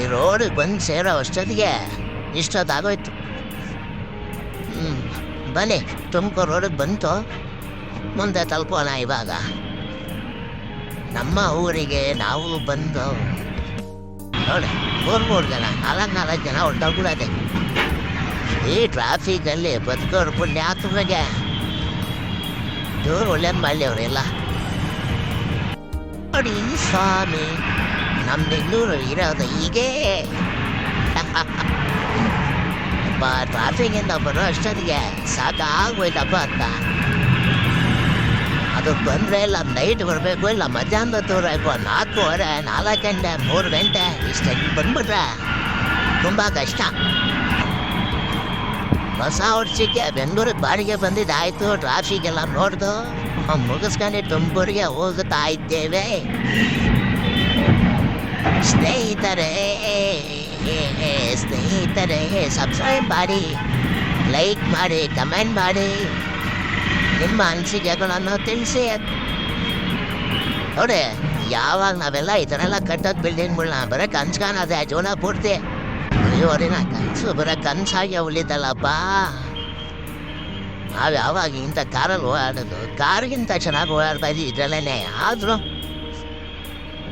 ಈ ರೋಡಿಗೆ ಬಂದು ಸೇರೋ ಅಷ್ಟೊತ್ತಿಗೆ ಇಷ್ಟೊತ್ತಾಗೋಯ್ತು. ಹ್ಞೂ ಬನ್ನಿ, ತುಮಕೂರು ರೋಡಿಗೆ ಬಂತು. ಮುಂದೆ ತಲುಪೋಣ ಇವಾಗ. ನಮ್ಮ ಊರಿಗೆ ನಾವು ಬಂದು ನೋಡಿ, ಮೂರು ಮೂರು ಜನ, ನಾಲ್ಕು ನಾಲ್ಕು ಜನ ಹೊಟ್ಟೋಗ್ಬಿಡದೆ ಈ ಟ್ರಾಫಿಕಲ್ಲಿ ಬದುಕೋರು ಪುಣ್ಯಾತ್ಮಗೆ ದೇವ್ರು ಒಳ್ಳೇದು ಮಾಡಲಿ ಅವರೆಲ್ಲ ನೋಡಿ ಸ್ವಾಮಿ ನಮ್ಮ ಬೆಂಗಳೂರು ಇರೋದು ಹೀಗೆ ಅಪ್ಪ ಟ್ರಾಫಿಕ್ಕಿಂದ ಬರೋ ಅಷ್ಟೊತ್ತಿಗೆ ಸಾಕಾಗೋಯ್ತಪ್ಪ ಅಂತ. ಅದು ಬಂದರೆ ಇಲ್ಲ ನೈಟ್ ಬರಬೇಕು, ಇಲ್ಲ ಮಧ್ಯಾಹ್ನದ ತೋರಬೇಕು ನಾಲ್ಕೂವರೆ, ನಾಲ್ಕು ಗಂಟೆ, ಮೂರು ಗಂಟೆ ಇಷ್ಟು ಬಂದ್ಬಿಟ್ರೆ ತುಂಬ ಕಷ್ಟ. ಹೊಸ ವರ್ಷಕ್ಕೆ ಬೆಂಗಳೂರಿಗೆ ಬಾಡಿಗೆ ಬಂದಿದ್ದಾಯಿತು ಟ್ರಾಫಿಕ್ ಎಲ್ಲ ನೋಡ್ದು, ಮುಗಿಸ್ಕೊಂಡು ತುಮಕೂರಿಗೆ ಹೋಗುತ್ತಾ ಇದ್ದೇವೆ. ಸ್ನೇಹಿತರೆ ಹೇ ಸಬ್ಸ್ಕ್ರೈಬ್ ಮಾಡಿ ಲೈಕ್ ಮಾಡಿ ಕಮೆಂಟ್ ಮಾಡಿ. ನಿಮ್ಮ ಅನಿಸಿಕೆಗಳನ್ನು ತಿಳಿಸಿ. ನೋಡಿ, ಯಾವಾಗ ನಾವೆಲ್ಲ ಈ ಥರ ಎಲ್ಲ ಕಟ್ಟೋದು ಬಿಲ್ಡಿಂಗ್ಗಳನ್ನ ಬರೋ ಕನ್ಸು ಕಾಣೋದೆ, ಜೀವನ ಪೂರ್ತಿ. ಅಯ್ಯೋರಿನ ಕನಸು ಬರೋ ಕನಸಾಗಿ ಉಳಿತಲ್ಲಪ್ಪ. ನಾವು ಯಾವಾಗ ಇಂಥ ಕಾರಲ್ಲಿ ಓಡಾಡೋದು, ಕಾರ್ಗಿಂತ ಚೆನ್ನಾಗಿ ಓಡಾಡ್ತಾ ಇದ್ದೀವಿ ಇದರಲ್ಲೇ ಆದರೂ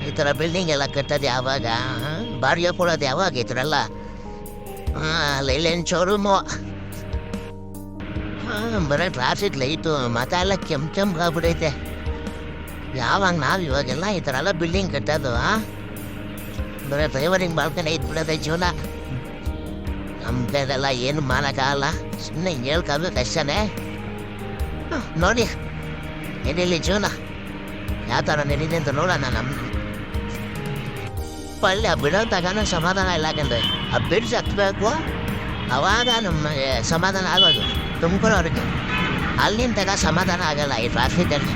ಈ ಥರ ಬಿಲ್ಡಿಂಗ್ ಎಲ್ಲ ಕಟ್ಟೋದು ಯಾವಾಗ? ಬಾಡಿಗೆ ಕೊಡೋದು ಯಾವಾಗ ಈ ಥರ ಎಲ್ಲ? ಲೈಲೇನ್ ಶೋರೂಮು ಹಾಂ, ಬರೋ ಟ್ರಾಫಿಕ್ ಲೈಟು ಮತ ಎಲ್ಲ ಕೆಂಪು ಕೆಂಪು ಆಗ್ಬಿಡೈತೆ. ಯಾವಾಗ ನಾವು ಇವಾಗೆಲ್ಲ ಈ ಥರ ಎಲ್ಲ ಬಿಲ್ಡಿಂಗ್ ಕಟ್ಟೋದು, ಹಾಂ? ಬರೋ ಡ್ರೈವರಿಂಗ್ ಬಾಳ್ಕೊಂಡು ಇದ್ಬಿಡೋದೆ ಜೀವನ. ನಮ್ಮ ಕೈಲೆಲ್ಲ ಏನು ಮಾಡೋಕ್ಕಾಗಲ್ಲ ಸುಮ್ಮನೆ ಹೇಳ್ಕೋಬೇಕು ಅಷ್ಟೇ ಹಾಂ ನೋಡಿ. ಏನಿಲ್ಲ ಜೀವನ? ಯಾವ ಥರ ನಡೀದೆ ಅಂತ ನೋಡೋಣ ನಮ್ಮ ಪಲ್ಯ ಬಿಡೋ ತಗನ ಸಮಾಧಾನ ಇಲ್ಲ ಯಾಕಂದ್ರೆ ಆ ಬಿಡ್ಸ್ ಹತ್ಬೇಕು ಅವಾಗ ನಮಗೆ ಸಮಾಧಾನ ಆಗೋದು ತುಮಕೂರವ್ರಿಗೆ ಅಲ್ಲಿಂದ ತಗ ಸಮಾಧಾನ ಆಗಲ್ಲ ಈ ಟ್ರಾಫಿಕಲ್ಲಿ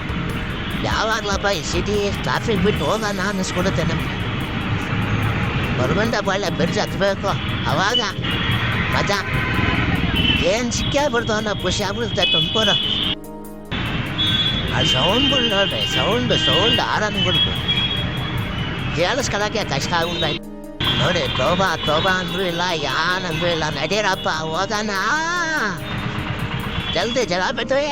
ಯಾವಾಗಲಪ್ಪ ಈ ಸಿಟಿ ಟ್ರಾಫಿಕ್ ಬಿಟ್ಟು ಹೋಗೋಣ ಅನ್ನಿಸ್ಕೊಡುತ್ತೆ ನಮಗೆ ಬರುವಂತ ಪಾಳ್ಯ ಬಿಡ್ಸ್ ಹತ್ಬೇಕು ಅವಾಗ ಮಜಾ ಏನು ಸಿಕ್ಕೇ ಬಿಡ್ತಾವ ನಾವು ಖುಷಿ ಆಗ್ಬಿಡುತ್ತೆ ತುಮಕೂರು ಆ ಸೌಂಡ್ಗಳು ನೋಡ್ರಿ ಸೌಂಡ್ ಸೌಂಡ್ ಆರನ್ಬಿಡ್ತು ಕೇಳಿಸ್ಕೊಳಕ್ಕೆ ಕಷ್ಟ ಆಗ್ಬಿಡ್ತಾಯ್ತು ನೋಡಿ ತೋಬಾ ತೋಬಾ ಅಂದ್ರೂ ಇಲ್ಲ ಯಾನಂದ್ರೂ ಇಲ್ಲ ನಡೀರಪ್ಪ ಹೋಗೋಣ ಜಲ್ದಿ ಜನ ಬಿಟ್ಟವೆ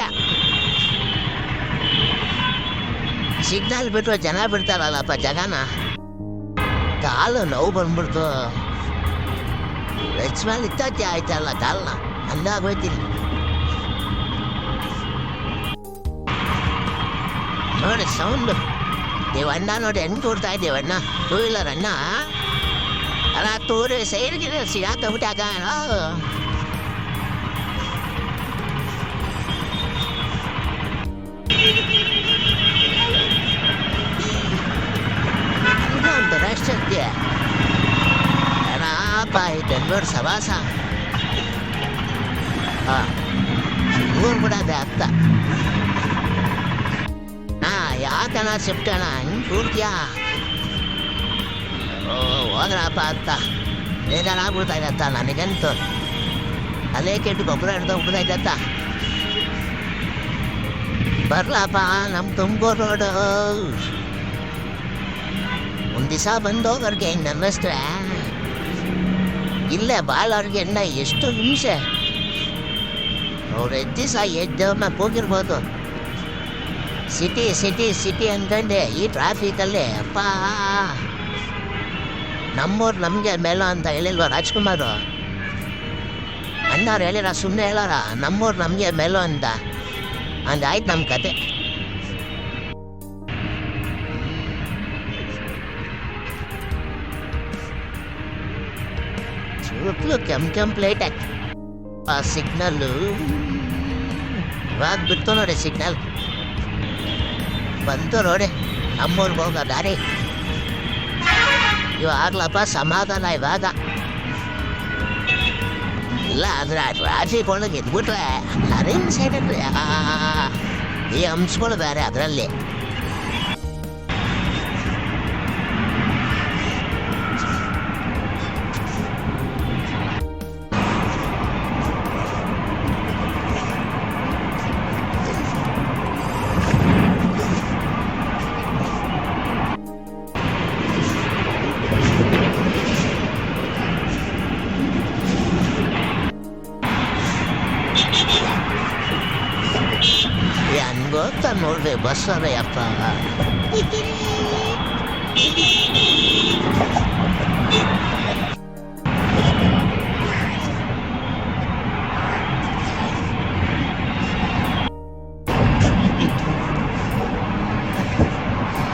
ಸಿಗ್ನಲ್ ಬಿಟ್ಟು ಜನ ಬಿಡ್ತಾರಲ್ಲಪ್ಪ ಜಗನ ಕಾಲು ನೋವು ಬಂದ್ಬಿಡ್ತು ರೆಚ್ ಮೇಲೆ ಇತ್ತತ್ತೆ ಆಯ್ತಲ್ಲ ಕಾಲನ್ನ ಹಂಗಾಗೋಯ್ತೀನಿ ನೋಡಿ ಸೌಂಡು ದೇವಣ್ಣ ನೋಡಿ ಹೆಂಗೆ ತೋರ್ತಾ ಇದ್ದೀವಣ್ಣ ಟೂ ವೀಲರ್ ಅಣ್ಣ. ಅಲ್ಲ ತೂರಿ ಸೈಡ್ಗೆ ಸಿಗಾಕೊಂಬಿಟ್ಟಾಗ ಒಂದು ರಾಷ್ಟ್ರಕ್ಕೆ ಏನಪ್ಪ ಈ ಬೆಂಗಳೂರು ಸವಾಸ. ಹಾಂ ಊರು ಬಿಡೋದೆ ಅತ್ತ ಯಾಕಣ ಸಿಪ್ಟಣ ಹಿಂಗೆ ಕೂಡ್ತೀಯಾ ಓ ಹೋದ್ರಪ್ಪ ಅಂತ. ಬೇಜಾರಾಗ್ಬಿಡ್ತಾ ಇದತ್ತ ನನಗಂತೂ. ಅಲ್ಲೇ ಕೆಟ್ಟು ಗೊಬ್ಬರ ಹಿಡ್ದು ಹೋಗ್ಬಿಡ್ತೈತತ್ತ ಬರ್ಲಪ್ಪ ನಮ್ಮ ತುಂಬೋ ರೋಡು. ಒಂದು ದಿವಸ ಬಂದೋಗವ್ರಿಗೆ ಹಿಂಗೆ ಅನ್ನಿಸ್ರೆ ಇಲ್ಲೇ ಬಾಳವ್ರಿಗೆ ಅಣ್ಣ ಎಷ್ಟು ಹಿಂಸೆ. ಅವ್ರು ಎದ್ದು ದಿವಸ ಹೋಗಿರ್ಬೋದು ಸಿಟಿ ಸಿಟಿ ಸಿಟಿ ಅಂತಂದೆ. ಈ ಟ್ರಾಫಿಕಲ್ಲಿ ಅಪ್ಪ. ನಮ್ಮೂರು ನಮಗೆ ಮೇಲೋ ಅಂತ ಹೇಳಿಲ್ವ ರಾಜ್ಕುಮಾರು? ಅಣ್ಣವ್ರು ಹೇಳಿರ? ಸುಮ್ಮನೆ ಹೇಳೋರ? ನಮ್ಮೂರು ನಮಗೆ ಮೇಲೋ ಅಂತ. ಹಂಗಾಯ್ತು ನಮ್ಮ ಕತೆ. ಸುತ್ತಲೂ ಕೆಂಪು ಕೆಂಪು ಲೈಟ್ ಆ ಸಿಗ್ನಲ್ಲು ಇವಾಗ ಬಿಡ್ತು ನೋಡಿ ಸಿಗ್ನಲ್ ಬಂತು ನೋಡಿ. ನಮ್ಮೂರ್ಗೆ ಹೋಗೋ ದಾರಿ. ಇವಾಗ್ಲಪ್ಪ ಸಮಾಧಾನ ಇವಾಗ. ಇಲ್ಲ ಅಂದ್ರೆ ರಾಜಿ ಕೊಳಗೆ ಇದ್ಬಿಟ್ರೆ ಅರೇನ್ ಸೈಡಲ್ಲಿ ಈ ಅಂಶಗಳು ಬೇರೆ ಅದರಲ್ಲಿ. バスだねやっぱいけね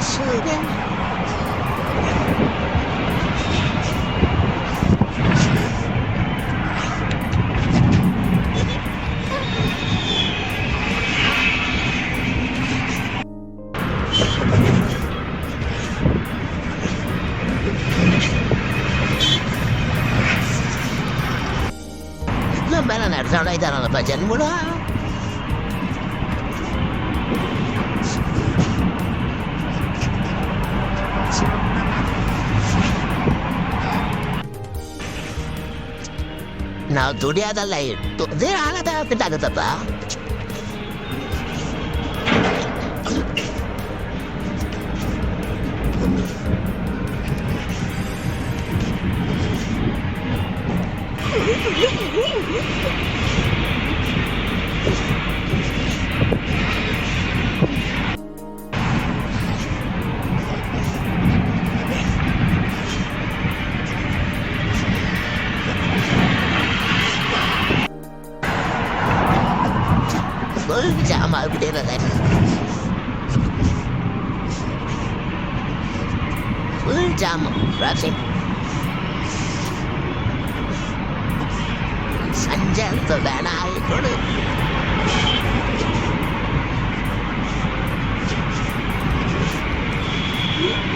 終電 chỉnh của nó nào, tụi đi ra này tụi dễ ra là ta tính ta được tập đó à? Woo! vợ của chị là đẹp William Ramsey Anh chán từ đàn ai có được Yeah.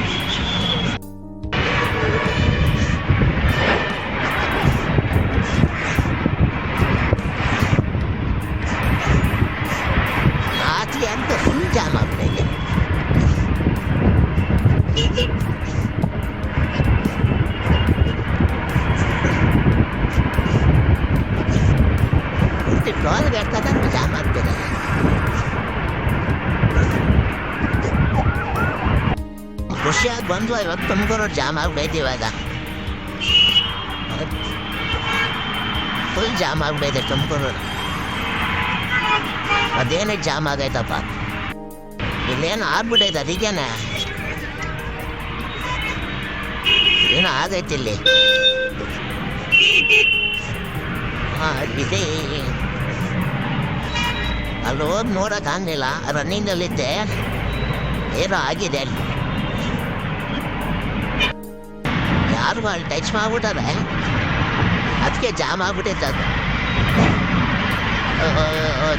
Tumakuru jam ಆಗ್ಬೇಕು ಇವಾಗ full jam ಆಗ್ಬೇಕು ತುಮಕೂರು ಅದೇನೇ jam ಆಗೈತಪ್ಪ. ಇಲ್ಲೇನು ಆಗ್ಬಿಟ್ಟೈತೆ ಅದಕ್ಕೇನೆ ಏನೋ ಆಗೈತೆ ಇಲ್ಲಿ. ಹಾಂ, ಇದೆ. ಅಲ್ಲಿ ಹೋಗಿ ನೋಡೋಕೆ ಆಗಲಿಲ್ಲ. ರನ್ನಿಂಗಲ್ಲಿದ್ದೆ ಏನೋ ಆಗಿದೆ ಅಲ್ಲಿ ಮಾಡಿ ಟಚ್ ಮಾಡ್ಬಿಟ್ಟಾರೆ? ಅದಕ್ಕೆ ಜಾಮ್ ಆಗ್ಬಿಟ್ಟೈತೆ ಅದು.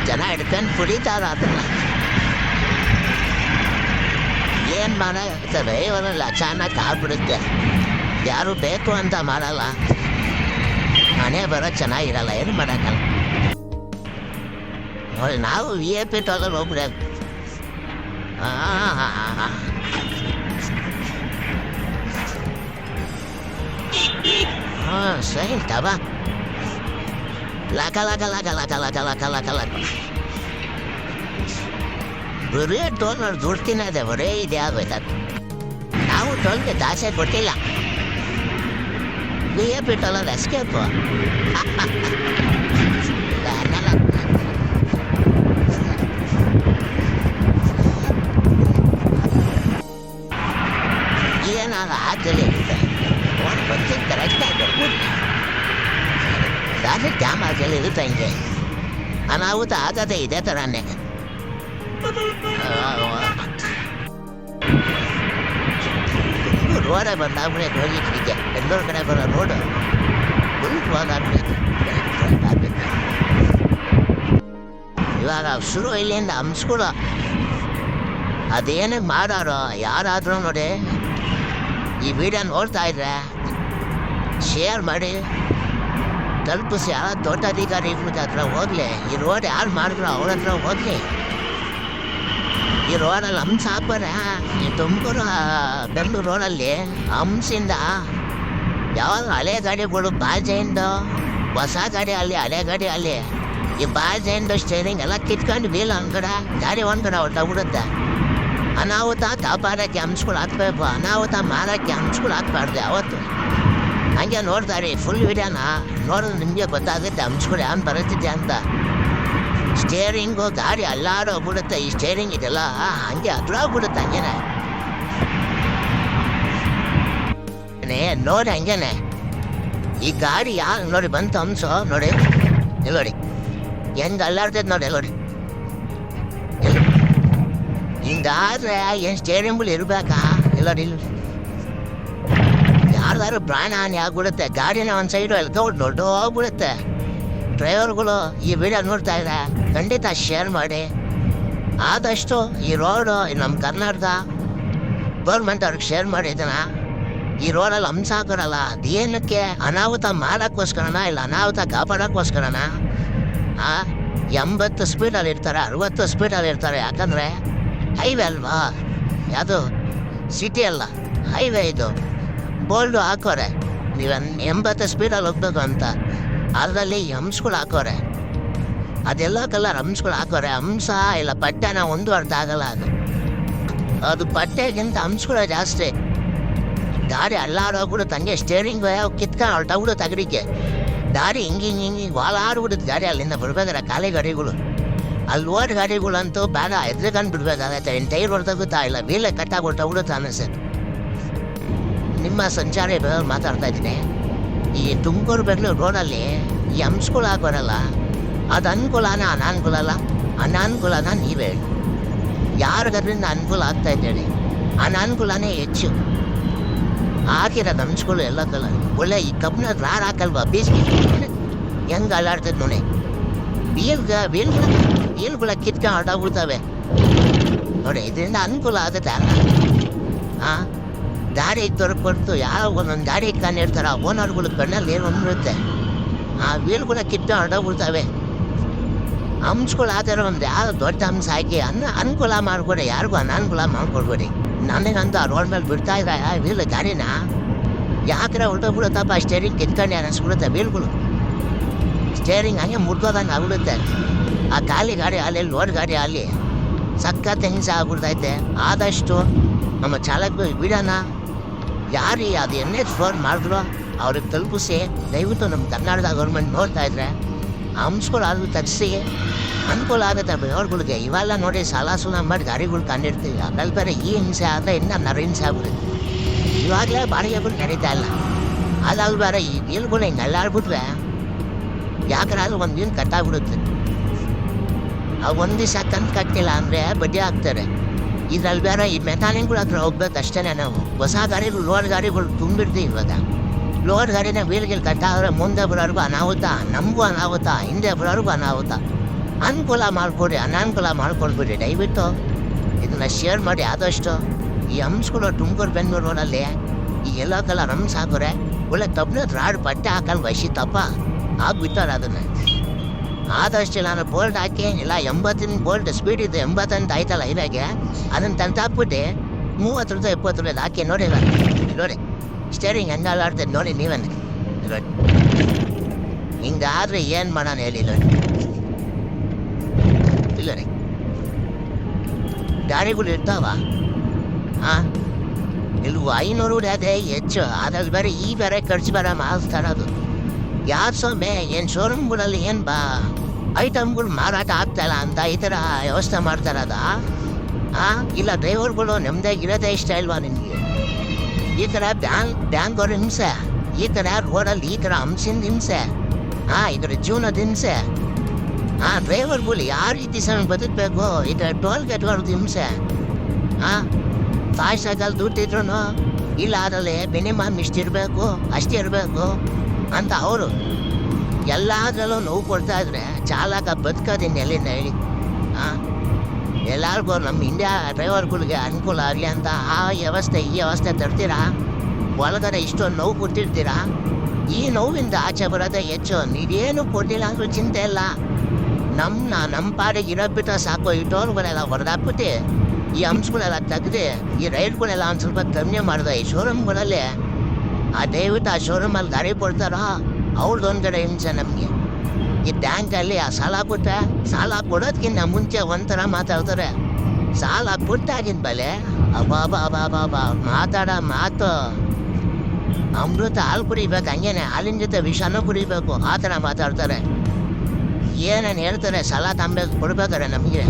ಜನ ಹಿಡ್ಕೊಂಡು ಕುಡಿತಾರ ಅದನ್ನ. ಏನು ಮಾಡ್ತಾರೆ ಇವರೆಲ್ಲ ಚೆನ್ನಾಗಿ ಆಗ್ಬಿಡುತ್ತೆ. ಯಾರು ಬೇಕು ಅಂತ ಮಾಡಲ್ಲ. ಮನೆ ಬರೋ ಚೆನ್ನಾಗಿರಲ್ಲ, ಏನು ಮಾಡೋಕ್ಕಲ್ಲ. ನಾವು ವಿ ಎ ಪಿ ತೊಗೊಂಡು ಹೋಗ್ಬಿಡ ಹಾಂ Ah, selta va. Laka laka laka laka laka laka laka laka. ಬರೀ ಡೋನರ್ ದುಡ್ಡು ಬರೇ ಬರೀ ಇದೆ ಆಗ್ಬೇಕಾದ್ರೆ ನಾವು ಡೋನ್ಗೆ ದಾಸೆ ಕೊಟ್ಟಿಲ್ಲ ಬಿ ಎ ಬಿಟ್ಟಲ್ಲ ಎಸ್ಕೇಪು ಏನಾಗ ಆಗಲಿ ಒಂದು ಬಂದು ಕರೆಕ್ಟಾಗಿ ದಾರಿ ಜಾಮ್ ಆಗಲಿ ಇರುತ್ತೆ ಇದೆ ಅನಾಹುತ ಆಗದೆ ಇದೇ ಥರನೇ ರೋಡೇ ಬಂದಾಗ್ಬಿಟ್ಟು ಹೋಗಿಟ್ಟಿದ್ದೆ ಬೆಂಗಳೂರು ಕಡೆ ಬರೋ ರೋಡು ಫುಲ್ ಆಗ್ಬಿಟ್ಟು ಇವಾಗ ಶುರು ಇಲ್ಲಿಂದ ಹಂಸ್ಗಳು ಅದೇನಕ್ಕೆ ಮಾಡೋರು ಯಾರಾದರೂ ನೋಡಿ ಈ ವಿಡಿಯೋ ನೋಡ್ತಾ ಇದ್ರೆ ಶೇರ್ ಮಾಡಿ ತಲುಪಿಸಿ ಆ ತೋಟಾಧಿಕಾರಿಗಳ ಹತ್ರ ಹೋಗ್ಲಿ. ಈ ರೋಡ್ ಯಾರು ಮಾಡಿದ್ರು ಅವ್ರ ಹತ್ರ ಹೋಗ್ಲಿ. ಈ ರೋಡಲ್ಲಿ ಹಂಸ ಹಾಕ್ಬಾರ ಈ ತುಮಕೂರು ಬೆಂಗಳೂರು ರೋಡಲ್ಲಿ ಹಂಸಿಂದ ಯಾವಾಗ ಹಳೆ ಗಾಡಿಗಳು, ಬಾಜೆಯಿಂದ ಹೊಸ ಗಾಡಿ ಅಲ್ಲಿ, ಹಳೆ ಗಾಡಿ ಅಲ್ಲಿ, ಈ ಬಾಜೆಯಿಂದ ಸ್ಟೇರಿಂಗ್ ಎಲ್ಲ ಕಿತ್ಕೊಂಡು ವೀಲ್ ಕಡೆ ಗಾಡಿ ಒಂದು ಕಡೆ ಹೊಟ್ಟೋಗ್ಬಿಡುತ್ತೆ ಅನಾಹುತ ತಾಪಾರಕ್ಕೆ ಹಂಸ್ಗಳು ಹಾಕ್ಬೇಕು. ಅನಾಹುತ ಮಾರಕ್ಕೆ ಹಂಸ್ಗಳು ಹಾಕ್ಬಾರ್ದು ಯಾವತ್ತು ಹಂಗೆ ನೋಡ್ತಾರೆ ಫುಲ್ ವಿಡಿಯೋನ ನೋಡಿದ್ರೆ ನಿಮಗೆ ಗೊತ್ತಾಗುತ್ತೆ ಹಂಸ್ಗಳು ಏನು ಬರುತ್ತಿದೆ ಅಂತ. ಸ್ಟೇರಿಂಗು ಗಾಡಿ ಅಲ್ಲಾಡೋಗ್ಬಿಡುತ್ತೆ ಈ ಸ್ಟೇರಿಂಗ್ ಇದೆಲ್ಲ ಹಂಗೆ ಅದ್ರಾಗ್ಬಿಡುತ್ತೆ ಹಂಗೇನೆ. ನೋಡಿ ಹಂಗೇನೆ. ಈ ಗಾಡಿ ಯಾ ನೋಡಿ ಬಂತು ಅಂಶ ನೋಡಿ. ನೋಡಿ ಹೆಂಗ್ ಅಲ್ಲಾಡ್ತೈತೆ ನೋಡಿ ನೋಡಿ. ಹಿಂಗಾದ್ರೆ ಏನು ಸ್ಟೇರಿಂಗ್ಗಳು ಇರಬೇಕಾ? ಇಲ್ಲ ಇಲ್ಲಿ ಯಾರ್ದಾರು ಪ್ರಾಣ ಹಾನಿ ಆಗ್ಬಿಡುತ್ತೆ. ಗಾಡಿನ ಒಂದು ಸೈಡು ಎಲ್ಕೊಂಡು ದೊಡ್ಡೋಗ್ಬಿಡುತ್ತೆ ಡ್ರೈವರ್ಗಳು ಈ ವಿಡಿಯೋ ನೋಡ್ತಾ ಇದ್ರೆ ಖಂಡಿತ ಶೇರ್ ಮಾಡಿ. ಆದಷ್ಟು ಈ ರೋಡು ನಮ್ಮ ಕರ್ನಾಟಕ ಗೌರ್ಮೆಂಟ್ ಅವ್ರಿಗೆ ಶೇರ್ ಮಾಡಿದ್ದನ ಈ ರೋಡಲ್ಲಿ ಹಂಸ ಹಾಕೋರಲ್ಲ, ಅದೇನಕ್ಕೆ ಅನಾಹುತ ಮಾಡೋಕ್ಕೋಸ್ಕರನ ಇಲ್ಲ, ಅನಾಹುತ ಕಾಪಾಡೋಕ್ಕೋಸ್ಕರನ? ಎಂಬತ್ತು ಸ್ಪೀಡಲ್ಲಿ ಇರ್ತಾರೆ, ಅರವತ್ತು ಸ್ಪೀಡಲ್ಲಿ ಇರ್ತಾರೆ. ಯಾಕಂದರೆ ಹೈವೇ ಅಲ್ವಾ? ಯಾವುದು ಸಿಟಿ ಅಲ್ಲ ಹೈವೇ ಇದು. ಬೋಲ್ಡು ಹಾಕೋರೆ. ನೀವು ಎಂಬತ್ತು ಸ್ಪೀಡಲ್ಲಿ ಹೋಗ್ಬೇಕು ಅಂತ. ಅದರಲ್ಲಿ ಹಂಸ್ಗಳು ಹಾಕೋರೆ. ಅದೆಲ್ಲ ಕಲರ್ ಹಂಸ್ಗಳು ಹಾಕೋರೆ. ಹಂಸ ಇಲ್ಲ, ಪಟ್ಟೆನ ಒಂದು ಅರ್ಧ ಆಗಲ್ಲ ಅದು. ಅದು ಪಟ್ಟೆಗಿಂತ ಹಂಸ್ಗಳೇ ಜಾಸ್ತಿ. ದಾರಿ ಅಲ್ಲಾಡೋಗ್ಬಿಡುತ್ತೆ ಹಂಗೆ ಸ್ಟೇರಿಂಗ್ ಕಿತ್ಕೊಂಡು ಹೊರಟೋಗ್ಬಿಡು ತಗಡಿಗೆ. ದಾರಿ ಹಿಂಗೆ ಹಿಂಗೆ ಹಿಂಗೆ ವಾಲಾಡ್ಬಿಡುತ್ತೆ ಗಾಡಿ ಅಲ್ಲಿಂದ ಬಿಡ್ಬೇಕಾರೆ ಖಾಲಿ ಗಾಡಿಗಳು. ಅಲ್ಲಿ ಓಡ್ ಗಾಡಿಗಳಂತೂ ಬೇಡ ಎದ್ರಿಕೊಂಡು ಬಿಡ್ಬೇಕಾಗತ್ತೆ. ಇನ್ನು ಟೈರ್ ಹೊರತಾಗುತ್ತಾ ಇಲ್ಲ, ವೀಲೆ ಕಟ್ಟಾಗಿ ಹೊರಟೋಗ್ಬಿಡುತ್ತೆ ಅನಿಸುತ್ತೆ. ನಿಮ್ಮ ಸಂಚಾರಿ ಬೇರೆ ಮಾತಾಡ್ತಾ ಇದ್ದೀನಿ. ಈ ತುಮಕೂರು ಬೆಂಗಳೂರು ರೋಡಲ್ಲಿ ಈ ಬರಲ್ಲ. ಅದು ಅನುಕೂಲನ ಅನಾನುಕೂಲ ಅಲ್ಲ? ಅನಾನುಕೂಲನ ನೀವೇ ಹೇಳಿ. ಯಾರಿಗದ್ರಿಂದ ಅನುಕೂಲ ಆಗ್ತಾ ಇದ್ದೇಳಿ ಅನಾನುಕೂಲನೇ ಹೆಚ್ಚು. ಹಾಕಿರೋ ಅಂಶಗಳು ಎಲ್ಲ ಕಲ, ಒಳ್ಳೆ ಈ ಕಬ್ಬಿನ ರಾರ್ ಹಾಕಲ್ವಾ ಬೇಸಿಗೆ ಹೆಂಗೆ ಅಲ್ಲಾಡ್ತದೆ ನೋಡಿ. ವೀಲ್ಗ ವೀಲ್ಗಳ ವೀಲ್ಗಳ ಕಿತ್ಕೊಂಡು ಹೊರಟೋಗ್ಬಿಡ್ತವೆ ನೋಡಿ, ಇದರಿಂದ ಅನುಕೂಲ ಆಗುತ್ತೆ ಅಲ್ಲ? ಹಾಂ ದಾರಿ ತೊರ್ಕೊಡ್ತು ಯಾವ ಒಂದೊಂದು ದಾರಿ ಗಾಡಿ ಆ ಓನರ್ಗಳು ಕಣ್ಣಲ್ಲಿ ಏನು ಬಂದ್ಬಿಡುತ್ತೆ ಆ ವೀಲ್ಗಳ ಕಿತ್ತು ಹೊರಡೋಗ್ಬಿಡ್ತವೆ ಹಂಸ್ಗಳು ಆ ಥರ ಒಂದು ಯಾವ ದೊಡ್ಡ ಹಂಸ ಹಾಕಿ ಅನ್ನ ಅನುಕೂಲ ಮಾಡ್ಕೊಡಿ, ಯಾರಿಗೂ ಅನಾನುಕೂಲ ಮಾಡ್ಕೊಡ್ಬೇಡಿ. ನನಗಂತೂ ಆ ರೋಡ್ ಮೇಲೆ ಬಿಡ್ತಾ ಇದ್ದ ಆ ವೀಲ್ ದಾರಿನ? ಯಾಕ್ರೆ ಹೊರಟೋಗ್ಬಿಡುತ್ತಪ್ಪ ಸ್ಟೇರಿಂಗ್ ಕಿತ್ಕೊಂಡು ಅನಿಸ್ಬಿಡುತ್ತೆ ವೀಲ್ಗಳು. ಸ್ಟೇರಿಂಗ್ ಹಂಗೆ ಮುರ್ದೋದಂಗೆ ಆಗ್ಬಿಡುತ್ತೆ. ಆ ಖಾಲಿ ಗಾಡಿ ಅಲ್ಲಿ ಲೋಡ್ ಗಾಡಿ ಅಲ್ಲಿ ಸಖತ್ ಹಿಂಸೆ ಆಗ್ಬಿಡ್ತೈತೆ. ಆದಷ್ಟು ನಮ್ಮ ಚಾಲಕ ವಿಡಿಯೋನ ಯಾರು ಅದು ಎನ್ ಎಚ್ ಫೋರ್ ಮಾಡಿದ್ರು? ಅವ್ರಿಗೆ ತಲುಪಿಸಿ, ದಯವಿಟ್ಟು ನಮ್ಮ ಕರ್ನಾಟಕ ಗೌರ್ಮೆಂಟ್ ನೋಡ್ತಾ ಇದ್ರೆ ಅಂಶಗಳು ಆದ್ರೂ ತಗ್ಸಿ ಅನುಕೂಲ ಆಗುತ್ತೆ ಬೆಳವರ್ಗಳಿಗೆ ಇವೆಲ್ಲ ನೋಡಿ ಸಾಲ ಸೂಲ ಮಾಡಿ ಗಾಡಿಗಳು ಕಂಡಿರ್ತೀವಿ. ಅದ್ರಲ್ಲಿ ಬೇರೆ ಈ ಹಿಂಸೆ ಆದರೆ ಇನ್ನೂ ನರ ಹಿಂಸೆ ಆಗ್ಬಿಡುತ್ತೆ. ಇವಾಗಲೇ ಬಾಡಿಗೆಗಳು ನಡೀತಾ ಇಲ್ಲ. ಅದಾದ್ರೂ ಬೇರೆ ಈ ವೀಲ್ಗಳು ಹಿಂಗೆ ಅಲ್ಲಾಡ್ಬಿಟ್ರೆ ಯಾಕಂದ್ರೆ ಒಂದು ದಿನ ಕಟ್ಟಾಗ್ಬಿಡುತ್ತೆ. ಆ ಒಂದು ದಿವಸ ಕಂತು ಕಟ್ಟಿಲ್ಲ ಅಂದರೆ ಬಡ್ಡಿ ಹಾಕ್ತಾರೆ. ಇದ್ರಲ್ಲಿ ಬೇರೆ ಈ ಮೆಕ್ಯಾನಿಕ್ಗಳ ಹತ್ರ ಹೋಗ್ಬೇಕು ಅಷ್ಟೇ ನಾವು. ಹೊಸ ಗಾಡಿಗಳು, ಲೋಡ್ ಗಾಡಿಗಳು ತುಂಬಿಡ್ತೀವಿ ಇವಾಗ ಲೋಡ್ ಗಾಡಿನ ವೀಲ್ಗಿಲ್ ಕಟ್ಟಾದ್ರೆ ಮುಂದೆ ಬರೋರ್ಗು ಅನಾಹುತ, ನಮಗೂ ಅನಾಹುತ, ಹಿಂದೆ ಬರೋರ್ಗು ಅನಾಹುತ. ಅನುಕೂಲ ಮಾಡಿಕೊಡಿ, ಅನಾನುಕೂಲ ಮಾಡ್ಕೊಳ್ಬಿಡಿ, ದಯವಿಟ್ಟು. ಇದನ್ನ ಶೇರ್ ಮಾಡಿ ಆದಷ್ಟು. ಈ ಹಂಸ್ಗಳು ತುಮಕೂರು, ಬೆಂಗಳೂರು ರೋಡಲ್ಲಿ, ಈ ಎಲ್ಲ ಕಲರ್ ಹಂಸ್ ಹಾಕೋರೆ. ಒಳ್ಳೆ ತಪ್ಪನ ರಾಡ್ ಬಟ್ಟೆ ಹಾಕೊಂಡು ವಶಿ ತಪ್ಪ ಆಗ್ಬಿಟ್ಟಾರೆ ಅದನ್ನ. ಆದಷ್ಟು ನಾನು ಬೋಲ್ಟ್ ಹಾಕಿ, ಇಲ್ಲ, ಎಂಬತ್ತಿನ ಬೋಲ್ಟ್ ಸ್ಪೀಡ್ ಇದೆ ಎಂಬತ್ತಂತ ಆಯ್ತಲ್ಲ ಇವಾಗೆ ಅದನ್ನು ತಂದು ಹಾಕ್ಬಿಟ್ಟು ಮೂವತ್ತು ರೂಪಾಯಿ ಇಪ್ಪತ್ತು ರೂಪಾಯಿ ಹಾಕಿ, ನೋಡಿ ಇವಾಗ. ನೋಡಿ ಸ್ಟೇರಿಂಗ್ ಹೆಂಗೆ ಅಲ್ಲಾಡ್ತದೆ ನೋಡಿ ನೀವನ್ನ ನೋಡಿ. ಹಿಂಗಾದ್ರೆ ಏನು ಮಾಡೋಣ ಹೇಳಿ ನೋಡಿ. ಇಲ್ಲ ರೀ ಗಾಡಿಗಳು ಇರ್ತಾವ? ಹಾಂ? ಇಲ್ವ, ಐನೂರು ಅದೇ ಹೆಚ್ಚು ಅದ್ರಲ್ಲಿ ಬೇರೆ ಈ ಬೇರೆ ಖರ್ಚು ಬೇರೆ ಮಾಡಿಸ್ತಾರದು ಯಾರು ಬೇ ಏನು ಶೋರೂಮ್ಗಳಲ್ಲಿ ಏನು ಬಾ ಐಟಮ್ಗಳು ಮಾರಾಟ ಆಗ್ತಾಯಿಲ್ಲ ಅಂತ ಈ ಥರ ವ್ಯವಸ್ಥೆ ಮಾಡ್ತಾರದ? ಹಾಂ ಇಲ್ಲ ಡ್ರೈವರ್ಗಳು ಇರೋದೇ ಇಷ್ಟ ಇಲ್ವಾ ನಿಮಗೆ ಈ ಥರ ಬ್ಯಾಂಕ್ ಬ್ಯಾಂಕ್ ಅವ್ರ ಹಿಂಸೆ, ಈ ಥರ ರೋಡಲ್ಲಿ ಈ ಥರ ಹಂಸಿಂದ ಹಿಂಸೆ ಹಾಂ ಇದರ ಜೀವನದ ಹಿಂಸೆ. ಹಾಂ ಡ್ರೈವರ್ಗಳು ಯಾವ ರೀತಿ ಸಮಯ ಬದುಕಬೇಕು? ಈ ಥರ ಟೋಲ್ ಗೇಟ್ಗಳದ್ದು ಹಿಂಸೆ. ಹಾಂ ಫಾಸ್ಟಾಗಲ್ಲಿ ದುಡ್ಡಿದ್ರು ಇಲ್ಲ ಅದರಲ್ಲಿ ಮಿನಿಮಮ್ ಇಷ್ಟಿರಬೇಕು ಅಷ್ಟೇ ಇರಬೇಕು. ಅಂತ ಅವರು ಎಲ್ಲದರಲ್ಲೂ ನೋವು ಕೊಡ್ತಾ ಇದ್ರೆ ಚಾಲಕ ಬದುಕೋದಿನ ಎಲ್ಲಿಂದ ಹೇಳಿ? ಹಾಂ ಎಲ್ಲರಿಗೂ ನಮ್ಮ ಇಂಡಿಯಾ ಡ್ರೈವರ್ಗಳಿಗೆ ಅನುಕೂಲ ಆಗಲಿ ಅಂತ ಆ ವ್ಯವಸ್ಥೆ, ಈ ವ್ಯವಸ್ಥೆ ತರ್ತೀರಾ? ಒಳಗಡೆ ಇಷ್ಟೊಂದು ನೋವು ಕೊಟ್ಟಿರ್ತೀರಾ ಈ ನೋವಿಂದ ಆಚೆ ಬರೋದೇ ಹೆಚ್ಚು. ನೀವೇನು ಕೊಟ್ಟಿಲ್ಲ ಅಂದ್ರೂ ಚಿಂತೆ ಇಲ್ಲ. ನಮ್ಮನ್ನ ನಮ್ಮ ಪಾಡಿಗೆ ಇರೋ ಬಿಟ್ರೆ ಸಾಕು. ಈ ಈ ಅಂಶಗಳೆಲ್ಲ ತೆಗ್ದು ಈ ರೈಲ್ಗಳೆಲ್ಲ ಒಂದು ಸ್ವಲ್ಪ ಕಮ್ಮಿ ಮಾಡಿದೆ ಈ ಶೋರೂಮ್ಗಳಲ್ಲಿ ಆ ದಯವಿಟ್ಟು ಆ ಶೋರೂಮಲ್ಲಿ ಗಾಡಿ ಕೊಡ್ತಾರೋ, ಅವ್ರದ್ದು ಒಂದು ಕಡೆ ಹಿಂಸೆ ನಮಗೆ. ಈ ಬ್ಯಾಂಕಲ್ಲಿ ಆ ಸಾಲ ಕೊಟ್ಟೆ ಸಾಲ ಕೊಡೋದ್ಕಿಂತ ಮುಂಚೆ ಒಂಥರ ಮಾತಾಡ್ತಾರೆ. ಸಾಲ ಕೊಟ್ಟಾಗಿನ ಬಲೆ ಅಬಾಬಾ ಅಬಾಬಾ ಮಾತಾಡ ಮಾತು. ಅಮೃತ ಹಾಲು ಕುಡಿಬೇಕು, ಹಂಗೇನೆ, ಹಾಲಿನ ಜೊತೆ ವಿಷಾನು ಕುಡಿಬೇಕು, ಆ ಥರ ಮಾತಾಡ್ತಾರೆ. ಏನೇನು ಹೇಳ್ತಾರೆ, ಸಾಲ ತಂಬೇಕು ಕೊಡ್ಬೇಕಾರೆ ನಮಗೆ.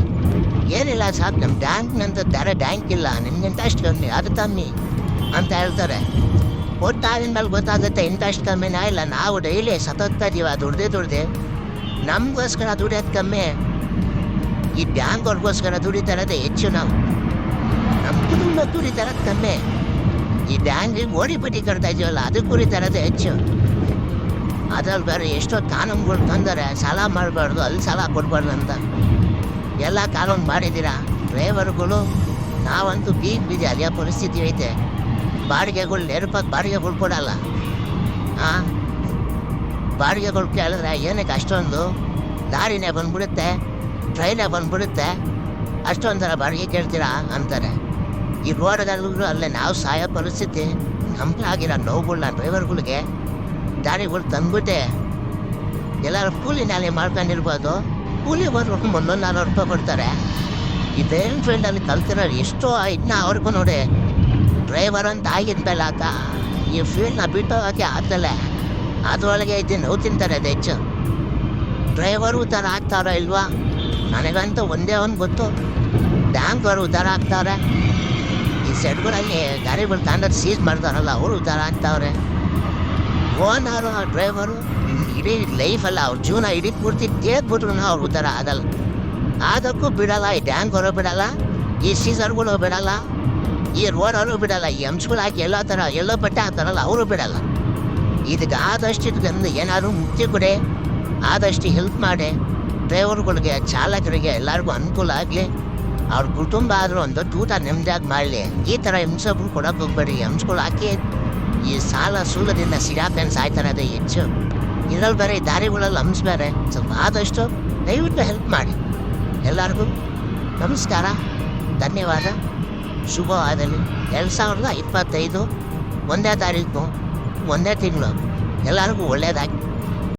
ಏನಿಲ್ಲ ಸಾಕು ನಮ್ಮ ಬ್ಯಾಂಕ್ನಂತ ಬೇರೆ ಬ್ಯಾಂಕ್ ಇಲ್ಲ, ನಿಮ್ಗಿಂತ ಅಷ್ಟು ಕಮ್ಮಿ, ಅದು ತಮ್ಮಿ ಅಂತ ಹೇಳ್ತಾರೆ. ಒಟ್ಟಾಗಿನ ಮೇಲೆ ಗೊತ್ತಾಗುತ್ತೆ ಇಂಟ್ರೆಸ್ಟ್ ಕಮ್ಮಿನ ಇಲ್ಲ? ನಾವು ಡೈಲಿ ಸತತ ಇದೀವ ದುಡ್ದೆ ದುಡ್ದೆ, ನಮಗೋಸ್ಕರ ದುಡಿಯೋದು ಕಮ್ಮಿ. ಈ ಬ್ಯಾಂಕ್ ಅವ್ರಿಗೋಸ್ಕರ ದುಡಿತಾರದೆ ಹೆಚ್ಚು ನಾವು. ನಮ್ಮ ಕುಟುಂಬ ದುಡಿತಾರದು ಕಮ್ಮಿ. ಈ ಬ್ಯಾಂಕಿಗೆ ಓಡಿ ಬಡ್ಡಿ ಕಟ್ತಾ ಇದೀವಲ್ಲ ಅದಕ್ಕೆ ಕುರಿತಾರದೆ ಹೆಚ್ಚು. ಅದ್ರಲ್ಲಿ ಬೇರೆ ಎಷ್ಟೋ ಕಾನೂನುಗಳು ತಂದರೆ ಸಾಲ ಮಾಡಬಾರ್ದು, ಅಲ್ಲಿ ಸಾಲ ಕೊಡಬಾರ್ದು ಅಂತ. ಎಲ್ಲ ಕಾನೂನು ಮಾಡಿದ್ದೀರಾ? ಡ್ರೈವರ್ಗಳು, ನಾವಂತೂ ಬೀಗ್ ಬೀದಿ ಅಲ್ಲಿಯ ಪರಿಸ್ಥಿತಿ ಐತೆ. ಬಾಡಿಗೆಗಳು ನೇರಪಾಗಿ ಬಾಡಿಗೆಗಳು ಕೊಡಲ್ಲ. ಹಾಂ ಬಾಡಿಗೆಗಳು ಕೇಳಿದ್ರೆ ಏನಕ್ಕೆ ಅಷ್ಟೊಂದು? ದಾರಿನೇ ಬಂದ್ಬಿಡುತ್ತೆ, ಟ್ರೈನೇ ಬಂದ್ಬಿಡುತ್ತೆ ಅಷ್ಟೊಂದರ ಬಾಡಿಗೆ ಕೇಳ್ತೀರಾ ಅಂತಾರೆ. ಈ ರೋಡದಲ್ಲೂ ಅಲ್ಲೇ ನಾವು ಸಾಯೋ ಪರಿಸ್ಥಿತಿ ನಂಬಲಾಗಿರೋ ನೋವುಗಳನ್ನ ಡ್ರೈವರ್ಗಳಿಗೆ ದಾರಿಗಳು ತಂದ್ಬಿಟ್ಟೆ. ಎಲ್ಲರೂ ಕೂಲಿ ನಾಲೆ ಮಾಡ್ಕೊಂಡಿರ್ಬೋದು. ಕೂಲಿ ಬರೋ ಮುನ್ನೂರು ನಾನ್ನೂರು ರೂಪಾಯಿ ಕೊಡ್ತಾರೆ. ಈ ಬೇರೆ ಫೀಲ್ಡಲ್ಲಿ ಕಲ್ತಿರೋರು ಎಷ್ಟೋ ಇದನ್ನ ಅವ್ರಿಗೂ ನೋಡಿ. ಡ್ರೈವರ್ ಅಂತ ಆಗಿದ್ಮೇಲೆ ಆತ. ಈ ಫೀಲ್ಡ್ನ ಬಿಟ್ಟು ಹೋಗೋಕ್ಕೆ ಆಗ್ತಲ್ಲ ಅದರೊಳಗೆ ಇದ್ದು ನೋವು ತಿಂತಾರೆ ಅದು ಹೆಚ್ಚು. ಡ್ರೈವರು ಉದ್ದಾರ ಆಗ್ತಾರೋ ಇಲ್ವಾ? ನನಗಂತೂ ಒಂದೇ ಒಂದು ಗೊತ್ತು. ಬ್ಯಾಂಕ್ವರು ಉದ್ಧಾರ ಆಗ್ತಾವ್ರೆ ಈ ಸೆಟ್ಗಳಲ್ಲಿ ಗಾಡಿಗಳು ತಗೊಂಡು ಸೀಸ್ ಮಾಡ್ತಾರಲ್ಲ ಅವರು ಉದ್ದಾರ ಆಗ್ತಾವ್ರೆ. ಓನರು ಡ್ರೈವರು ಇಡೀ ಲೈಫಲ್ಲ ಅವ್ರ ಜೀವನ ಇಡೀ ಪೂರ್ತಿ ತೇಗ್ಬಿಟ್ರು ಅವ್ರ ಉದ್ಧಾರ ಆಗಲ್ಲ. ಅದಕ್ಕೂ ಬಿಡಲ್ಲ, ಈ ಅವರು ಬಿಡಲ್ಲ, ಈ ಸೀಸರ್ಗಳು ಬಿಡಲ್ಲ. ಈ ರೋಡರು ಬಿಡಲ್ಲ ಈ ಹಂಚ್ಗಳು ಎಲ್ಲ ಥರ ಎಲ್ಲೋ ಬಟ್ಟೆ ಹಾಕ್ತಾರಲ್ಲ ಅವರು ಬಿಡಲ್ಲ. ಇದಕ್ಕೆ ಆದಷ್ಟು ಇದಕ್ಕೆ ಏನಾದ್ರು ಮುಕ್ತಿ ಕೊಡಿ, ಆದಷ್ಟು ಹೆಲ್ಪ್ ಮಾಡಿ. ಡ್ರೈವರ್ಗಳಿಗೆ, ಚಾಲಕರಿಗೆ ಎಲ್ಲರಿಗೂ ಅನುಕೂಲ ಆಗಲಿ. ಅವ್ರ ಕುಟುಂಬ ಆದರೂ ಒಂದು ತೂಟ ನೆಮ್ಮದಿಯಾಗಿ ಮಾಡಲಿ. ಈ ಥರ ಹಿಂಸೆಗಳು ಕೊಡೋಕೆ ಹೋಗ್ಬೇಡಿ ಹಿಂಸ್ಗಳು ಹಾಕಿ ಈ ಸಾಲ ಸೂಲದಿಂದ ಸಿಡಾಕೊಂಡು ಸಾಯ್ತಾರೆ ಅದೇ ಹೆಚ್ಚು. ಇದ್ರಲ್ಲಿ ಬೇರೆ ದಾರಿಗಳಲ್ಲಿ ಹಂಸ ಬೇರೆ ಸ್ವಲ್ಪ ಆದಷ್ಟು ದಯವಿಟ್ಟು ಹೆಲ್ಪ್ ಮಾಡಿ. ಎಲ್ಲರಿಗೂ ನಮಸ್ಕಾರ, ಧನ್ಯವಾದ. ಶುಭವಾಗಲಿ ಎರಡು ಸಾವಿರದ ಇಪ್ಪತ್ತೈದು ಒಂದೇ ತಾರೀಕು ಒಂದೇ ತಿಂಗಳು. ಎಲ್ಲರಿಗೂ ಒಳ್ಳೆಯದಾಗಿ